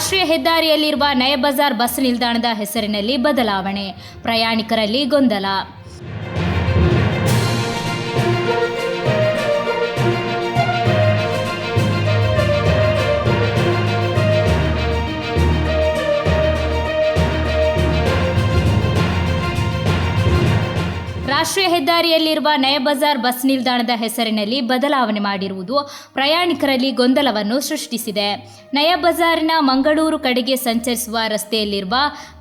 ರಾಷ್ಟ್ರೀಯ ಹೆದ್ದಾರಿಯಲ್ಲಿರುವ ನಯ ಬಜಾರ್ ಬಸ್ ನಿಲ್ದಾಣದ ಹೆಸರಿನಲ್ಲಿ ಬದಲಾವಣೆ. ಪ್ರಯಾಣಿಕರಲ್ಲಿ ಗೊಂದಲ. ರಾಷ್ಟ್ರೀಯ ಹೆದ್ದಾರಿಯಲ್ಲಿರುವ ನಯಬಜಾರ್ ಬಸ್ ನಿಲ್ದಾಣದ ಹೆಸರಿನಲ್ಲಿ ಬದಲಾವಣೆ ಮಾಡಿರುವುದು ಪ್ರಯಾಣಿಕರಲ್ಲಿ ಗೊಂದಲವನ್ನು ಸೃಷ್ಟಿಸಿದೆ. ನಯ ಬಜಾರಿನ ಮಂಗಳೂರು ಕಡೆಗೆ ಸಂಚರಿಸುವ ರಸ್ತೆಯಲ್ಲಿರುವ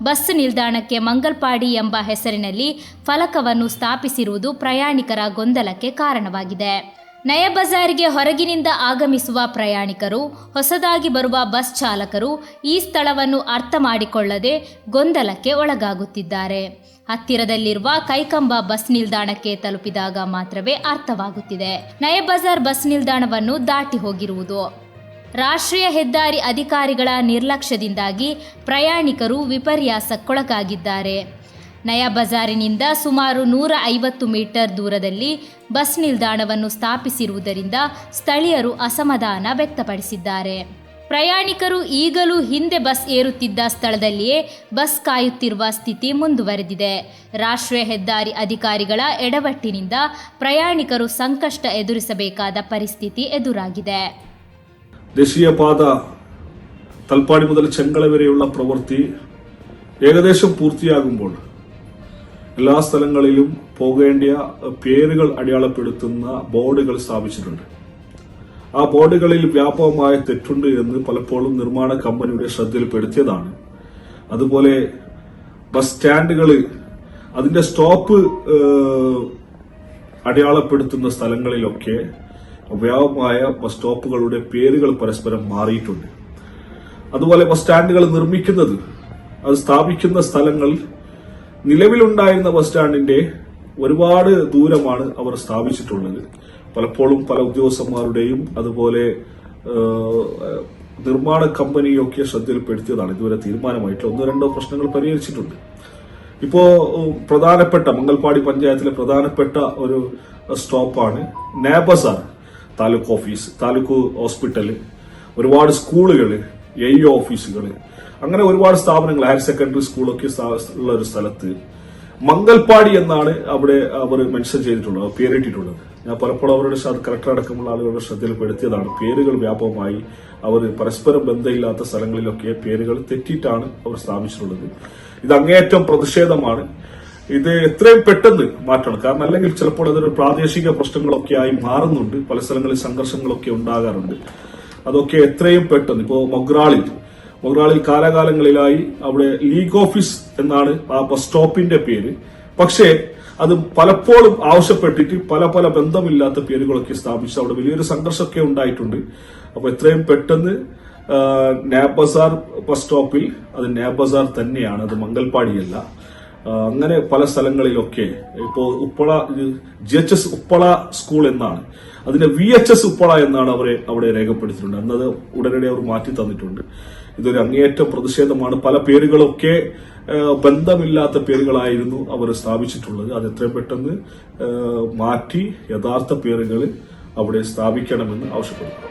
ಬಸ್ ನಿಲ್ದಾಣಕ್ಕೆ ಮಂಗಲ್ಪಾಡಿ ಎಂಬ ಹೆಸರಿನಲ್ಲಿ ಫಲಕವನ್ನು ಸ್ಥಾಪಿಸಿರುವುದು ಪ್ರಯಾಣಿಕರ ಗೊಂದಲಕ್ಕೆ ಕಾರಣವಾಗಿದೆ. ನಯ ಬಜಾರಿಗೆ ಹೊರಗಿನಿಂದ ಆಗಮಿಸುವ ಪ್ರಯಾಣಿಕರು, ಹೊಸದಾಗಿ ಬರುವ ಬಸ್ ಚಾಲಕರು ಈ ಸ್ಥಳವನ್ನು ಅರ್ಥ ಮಾಡಿಕೊಳ್ಳದೆ ಗೊಂದಲಕ್ಕೆ ಒಳಗಾಗುತ್ತಿದ್ದಾರೆ. ಹತ್ತಿರದಲ್ಲಿರುವ ಕೈಕಂಬ ಬಸ್ ನಿಲ್ದಾಣಕ್ಕೆ ತಲುಪಿದಾಗ ಮಾತ್ರವೇ ಅರ್ಥವಾಗುತ್ತಿದೆ. ನಯ ಬಜಾರ್ ಬಸ್ ನಿಲ್ದಾಣವನ್ನು ದಾಟಿ ಹೋಗಿರುವುದು. ರಾಷ್ಟ್ರೀಯ ಹೆದ್ದಾರಿ ಅಧಿಕಾರಿಗಳ ನಿರ್ಲಕ್ಷ್ಯದಿಂದಾಗಿ ಪ್ರಯಾಣಿಕರು ವಿಪರ್ಯಾಸಕ್ಕೊಳಗಾಗಿದ್ದಾರೆ. ನಯಾ ಬಜಾರಿನಿಂದ ಸುಮಾರು ನೂರ ಐವತ್ತು ಮೀಟರ್ ದೂರದಲ್ಲಿ ಬಸ್ ನಿಲ್ದಾಣವನ್ನು ಸ್ಥಾಪಿಸಿರುವುದರಿಂದ ಸ್ಥಳೀಯರು ಅಸಮಾಧಾನ ವ್ಯಕ್ತಪಡಿಸಿದ್ದಾರೆ. ಪ್ರಯಾಣಿಕರು ಈಗಲೂ ಹಿಂದೆ ಬಸ್ ಏರುತ್ತಿದ್ದ ಸ್ಥಳದಲ್ಲಿಯೇ ಬಸ್ ಕಾಯುತ್ತಿರುವ ಸ್ಥಿತಿ ಮುಂದುವರೆದಿದೆ. ರಾಷ್ಟ್ರೀಯ ಹೆದ್ದಾರಿ ಅಧಿಕಾರಿಗಳ ಎಡವಟ್ಟಿನಿಂದ ಪ್ರಯಾಣಿಕರು ಸಂಕಷ್ಟ ಎದುರಿಸಬೇಕಾದ ಪರಿಸ್ಥಿತಿ ಎದುರಾಗಿದೆ. ದೇಶೀಯ ಪಾದ ತಲ್ಪಾಡಿ ಮೊದಲು ചെങ്കള ಪ್ರವೃತ್ತಿ പ്രവൃത്തി ഏകദേശം എല്ലാ സ്ഥലങ്ങളിലും പോകേണ്ട പേരുകൾ അടയാളപ്പെടുത്തുന്ന ബോർഡുകൾ സ്ഥാപിച്ചിട്ടുണ്ട്. ആ ബോർഡുകളിൽ വ്യാപകമായ തെറ്റുണ്ട് എന്ന് പലപ്പോഴും നിർമ്മാണ കമ്പനിയുടെ ശ്രദ്ധയിൽപ്പെടുത്തിയതാണ്. അതുപോലെ ബസ് സ്റ്റാൻഡുകൾ അതിന്റെ സ്റ്റോപ്പ് അടയാളപ്പെടുത്തുന്ന സ്ഥലങ്ങളിലൊക്കെ വ്യാപകമായ ബസ് സ്റ്റോപ്പുകളുടെ പേരുകൾ പരസ്പരം മാറിയിട്ടുണ്ട്. അതുപോലെ ബസ് സ്റ്റാൻഡുകൾ നിർമ്മിക്കുന്നത് അത് സ്ഥാപിക്കുന്ന സ്ഥലങ്ങൾ നിലവിലുണ്ടായിരുന്ന ബസ് സ്റ്റാൻഡിന്റെ ഒരുപാട് ദൂരമാണ് അവർ സ്ഥാപിച്ചിട്ടുള്ളത്. പലപ്പോഴും പല ഉദ്യോഗസ്ഥന്മാരുടെയും അതുപോലെ നിർമ്മാണ കമ്പനിയൊക്കെ ശ്രദ്ധയിൽപ്പെടുത്തിയതാണ്. ഇതുവരെ തീരുമാനമായിട്ട് ഒന്നോ രണ്ടോ പ്രശ്നങ്ങൾ പരിഹരിച്ചിട്ടുണ്ട്. ഇപ്പോ പ്രധാനപ്പെട്ട മംഗൽപാടി പഞ്ചായത്തിലെ പ്രധാനപ്പെട്ട ഒരു സ്റ്റോപ്പാണ് നേബസാർ താലൂക്ക് ഓഫീസ് താലൂക്ക് ഹോസ്പിറ്റൽ ഒരുപാട് സ്കൂളുകൾ എ ഓഫീസുകൾ അങ്ങനെ ഒരുപാട് സ്ഥാപനങ്ങൾ ഹയർ സെക്കൻഡറി സ്കൂളൊക്കെ ഉള്ള ഒരു സ്ഥലത്ത്. മംഗൽപാടി എന്നാണ് അവിടെ അവർ മെൻഷൻ ചെയ്തിട്ടുള്ളത് പേരിട്ടിട്ടുള്ളത്. ഞാൻ പലപ്പോഴും അവരുടെ കലക്ടർ അടക്കമുള്ള ആളുകളുടെ ശ്രദ്ധയിൽപ്പെടുത്തിയതാണ്. പേരുകൾ വ്യാപകമായി അവർ പരസ്പരം ബന്ധമില്ലാത്ത സ്ഥലങ്ങളിലൊക്കെ പേരുകൾ തെറ്റിയിട്ടാണ് അവർ സ്ഥാപിച്ചിട്ടുള്ളത്. ഇത് അങ്ങേയറ്റം പ്രതിഷേധമാണ്. ഇത് എത്രയും പെട്ടെന്ന് മാറ്റണം. കാരണം അല്ലെങ്കിൽ ചിലപ്പോൾ അതൊരു പ്രാദേശിക പ്രശ്നങ്ങളൊക്കെ ആയി മാറുന്നുണ്ട്. പല സ്ഥലങ്ങളിൽ സംഘർഷങ്ങളൊക്കെ ഉണ്ടാകാറുണ്ട്. അതൊക്കെ എത്രയും പെട്ടെന്ന്. ഇപ്പോൾ മൊഗ്രാളിൽ മൊഗ്രാളിൽ കാലാകാലങ്ങളിലായി അവിടെ ലീഗ് ഓഫീസ് എന്നാണ് ആ ബസ് സ്റ്റോപ്പിന്റെ പേര്. പക്ഷേ അത് പലപ്പോഴും ആവശ്യപ്പെട്ടിട്ട് പല പല ബന്ധമില്ലാത്ത പേരുകളൊക്കെ സ്ഥാപിച്ച് അവിടെ വലിയൊരു സംഘർഷമൊക്കെ ഉണ്ടായിട്ടുണ്ട്. അപ്പൊ എത്രയും പെട്ടെന്ന് നാബസാർ ബസ് സ്റ്റോപ്പിൽ അത് നാബസാർ തന്നെയാണ് അത് മംഗൽപാടിയല്ല. ആ, അങ്ങനെ പല സ്ഥലങ്ങളിലൊക്കെ ഇപ്പോൾ Uppala G H S Uppala school എന്നാണ്. അതിന്റെ വി എച്ച് എസ് ഉപ്പള എന്നാണ് അവരെ അവിടെ രേഖപ്പെടുത്തിയിട്ടുണ്ട്. അന്നത് ഉടനടി അവർ മാറ്റി തന്നിട്ടുണ്ട്. ഇതൊരു അങ്ങേയറ്റം പ്രതിഷേധമാണ്. പല പേരുകളൊക്കെ ബന്ധമില്ലാത്ത പേരുകളായിരുന്നു അവർ സ്ഥാപിച്ചിട്ടുള്ളത്. അത് എത്രയും പെട്ടെന്ന് മാറ്റി യഥാർത്ഥ പേരുകൾ അവിടെ സ്ഥാപിക്കണമെന്ന് ആവശ്യപ്പെടുന്നു.